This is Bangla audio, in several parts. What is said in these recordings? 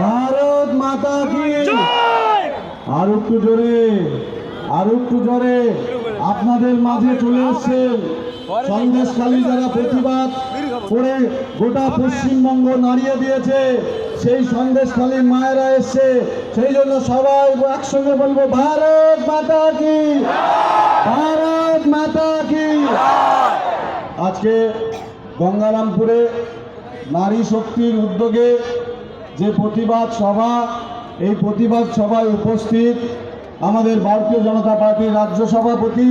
ভারত মাতা কি? আর একটু জোরে আর একটু জোরে আপনাদের মাঝে চলে এসছেন সন্দেশখালী যারা প্রতিবাদ করে গোটা পশ্চিমবঙ্গ নাড়িয়ে দিয়েছে সেই সন্দেশখালী মায়েরা এসছে। সেই জন্য সবাই একসঙ্গে বলব ভারত মাতা কি? ভারত মাতা কি? আজকে গঙ্গারামপুরে নারী শক্তির উদ্যোগে যে প্রতিবাদ সভা, এই প্রতিবাদ সভায় উপস্থিত আমাদের ভারতীয় জনতা পার্টির রাজ্য সভাপতি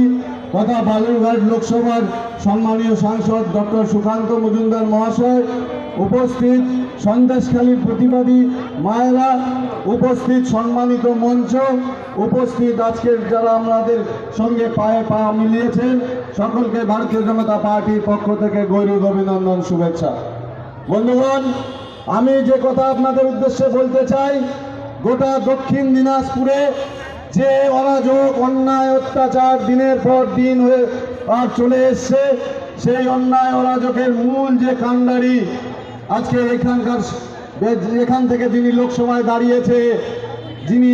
তথা বালুরঘাট লোকসভার সম্মানীয় সাংসদ ডক্টর সুকান্ত মজুমদার মহাশয়, উপস্থিত সন্দেশখালীর প্রতিবাদী মায়েরা, উপস্থিত সম্মানিত মঞ্চ, উপস্থিত আজকের যারা আমাদের সঙ্গে পায়ে পা মিলিয়েছেন, সকলকে ভারতীয় জনতা পার্টির পক্ষ থেকে গৌরব অভিনন্দন শুভেচ্ছা। বন্ধুগণ আমি যে কথা আপনাদের উদ্দেশ্যে বলতে চাই, গোটা দক্ষিণ দিনাজপুরে যে অরাজক, অন্যায়, অত্যাচার দিনের পর দিন হয়ে আর চলে এসছে, সেই অন্যায় অরাজকের মূল যে কাণ্ডারি আজকে এখানকার এখান থেকে যিনি লোকসভায় দাঁড়িয়েছে, যিনি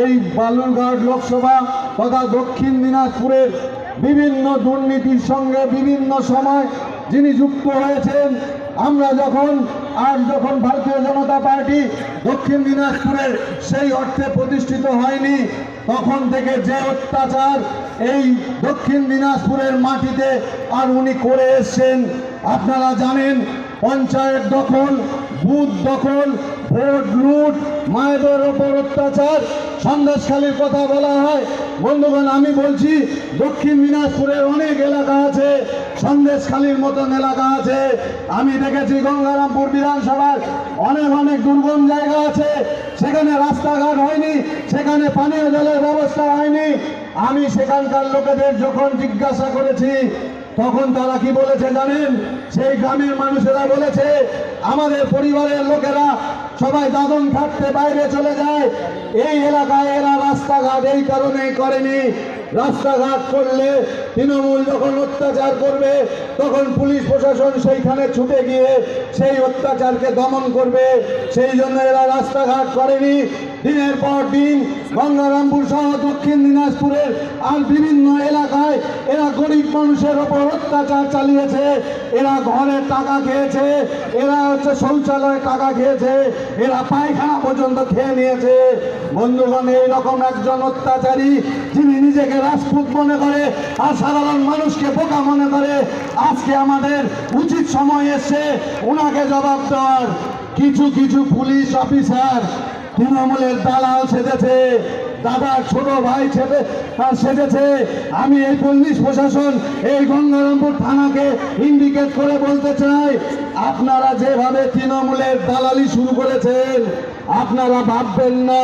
এই বালুরঘাট লোকসভা তথা দক্ষিণ দিনাজপুরের বিভিন্ন দুর্নীতির সঙ্গে বিভিন্ন সময় যিনি যুক্ত হয়েছেন, আমরা যখন আর যখন ভারতীয় জনতা পার্টি দক্ষিণ দিনাজপুরে সেই অর্থে প্রতিষ্ঠিত হয়নি, তখন থেকে যে অত্যাচার এই দক্ষিণ দিনাজপুরের মাটিতে আর উনি করে এসছেন, আপনারা জানেন পঞ্চায়েত দখল, বুথ দখল, ভোট লুট, মায়েদের ওপর অত্যাচার। সন্দেশখালীর কথা বলা হয়। বন্ধুগণ, আমি বলছি, দক্ষিণ দিনাজপুরের অনেক এলাকা আছে, সন্দেশখালীর মতন এলাকা আছে। আমি দেখেছি গঙ্গারামপুর বিধানসভার অনেক অনেক দুর্গম জায়গা আছে। সেখানে রাস্তাঘাট হয়নি, সেখানে পানীয় জলের ব্যবস্থা হয়নি। আমি সেখানকার লোকেদের যখন জিজ্ঞাসা করেছি তখন তারা কি বলেছে জানেন? সেই গ্রামের মানুষেরা বলেছে, আমাদের পরিবারের লোকেরা সবাই দাদন খাটতে বাইরে চলে যায়। এই এলাকায় এরা রাস্তাঘাট এই কারণেই করেনি। রাস্তাঘাট করলে তৃণমূল যখন অত্যাচার করবে, তখন পুলিশ প্রশাসন সেইখানে ছুটে গিয়ে সেই অত্যাচারকে দমন করবে। সেই জন্য এরা রাস্তাঘাট করেনি। দিনের পর দিন গঙ্গারামপুর সহ দক্ষিণ দিনাজপুরের আর বিভিন্ন এলাকায় মানুষের ওপর অত্যাচার চালিয়েছে। এরা ঘরের টাকা খেয়েছে, এরা হচ্ছে শৌচালয়ে টাকা খেয়েছে, এরা পায়খানা পর্যন্ত খেয়ে নিয়েছে। বন্ধুগণ, এইরকম একজন অত্যাচারী, যিনি নিজেকে রাজপুত মনে করে আর সাধারণ মানুষকে বোকা মনে করে, আজকে আমাদের উচিত সময় এসছে ওনাকে জবাব দেওয়ার। কিছু কিছু পুলিশ অফিসার, তৃণমূলের দালাল সেজেছে। দাদার ছোট ভাই তার সেজেছে। আমি এই পুলিশ প্রশাসন, এই গঙ্গারামপুর থানাকে ইন্ডিকেট করে বলতে চাই, আপনারা যেভাবে তৃণমূলের দালালি শুরু করেছেন, আপনারা ভাববেন না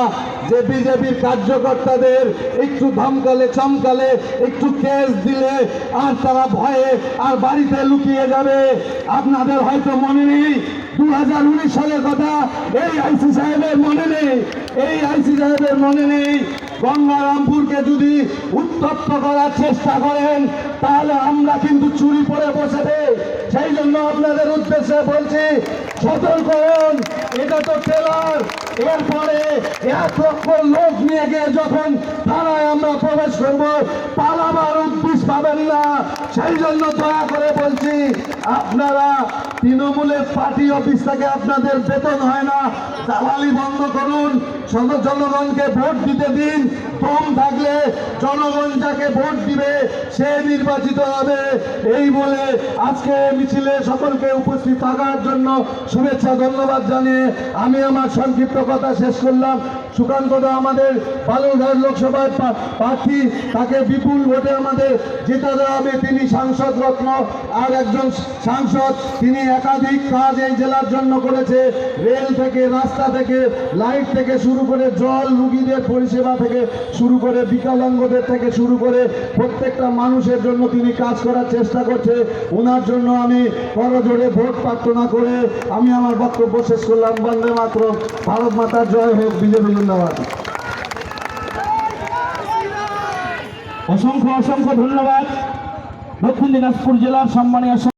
যে বিজেপির কার্যকর্তাদের একটু ধমকালে, চমকালে, একটু কেস দিলে আর তারা ভয়ে আর বাড়িতে লুকিয়ে যাবে। আপনাদের হয়তো মনে নেই দু হাজার উনিশ সালের কথা এই আইসি সাহেবের মনে নেই। এই আইসি সাহেবের মনে নেই। গঙ্গারামপুরকে যদি উত্তপ্ত করার চেষ্টা করেন, তাহলে আমরা কিন্তু চুরি পরে বসে দেই সেই জন্য আপনাদের উদ্দেশ্যে বলছি, সতর্ক হন। এটা তো টেলার এরপরে এক লক্ষ লোক নিয়ে গিয়ে যখন থানায় আমরা প্রবেশ করব, পালাবার না, সেই জন্য দয়া করে বলছি, আপনারা তৃণমূলের পার্টি অফিস থেকে আপনাদের বেতন হয় না। দালালি বন্ধ করুন জনগণকে ভোট দিতে দিন। কম থাকলে জনগণ যাকে ভোট দিবে সে নির্বাচিত হবে। এই বলে আজকে মিছিলে সকলকে উপস্থিত থাকার জন্য শুভেচ্ছা, ধন্যবাদ জানিয়ে আমি আমার সংক্ষিপ্ত কথা শেষ করলাম। সুকান্ত দা আমাদের বালুরঘাট লোকসভার প্রার্থী। তাকে বিপুল ভোটে আমাদের জেতা দেওয়া হবে। তিনি সাংসদ রত্ন আর একজন সাংসদ। তিনি একাধিক কাজ এই জেলার জন্য করেছে। রেল থেকে, রাস্তা থেকে, লাইট থেকে শুরু করে জল, রুগীদের পরিষেবা থেকে শুরু করে বিকলাঙ্গদের থেকে শুরু করে প্রত্যেকটা মানুষের জন্য তিনি কাজ করার চেষ্টা করছে। ওনার জন্য আমি করজোড়ে ভোট প্রার্থনা করে আমি আমার বক্তব্য শেষ করলাম। বন্দে মাত্র ভারত মাতার জয় হোক। বিজেপি জিন্দাবাদ। অসংখ্য অসংখ্য ধন্যবাদ। দক্ষিণ দিনাজপুর জেলার সম্মানীয়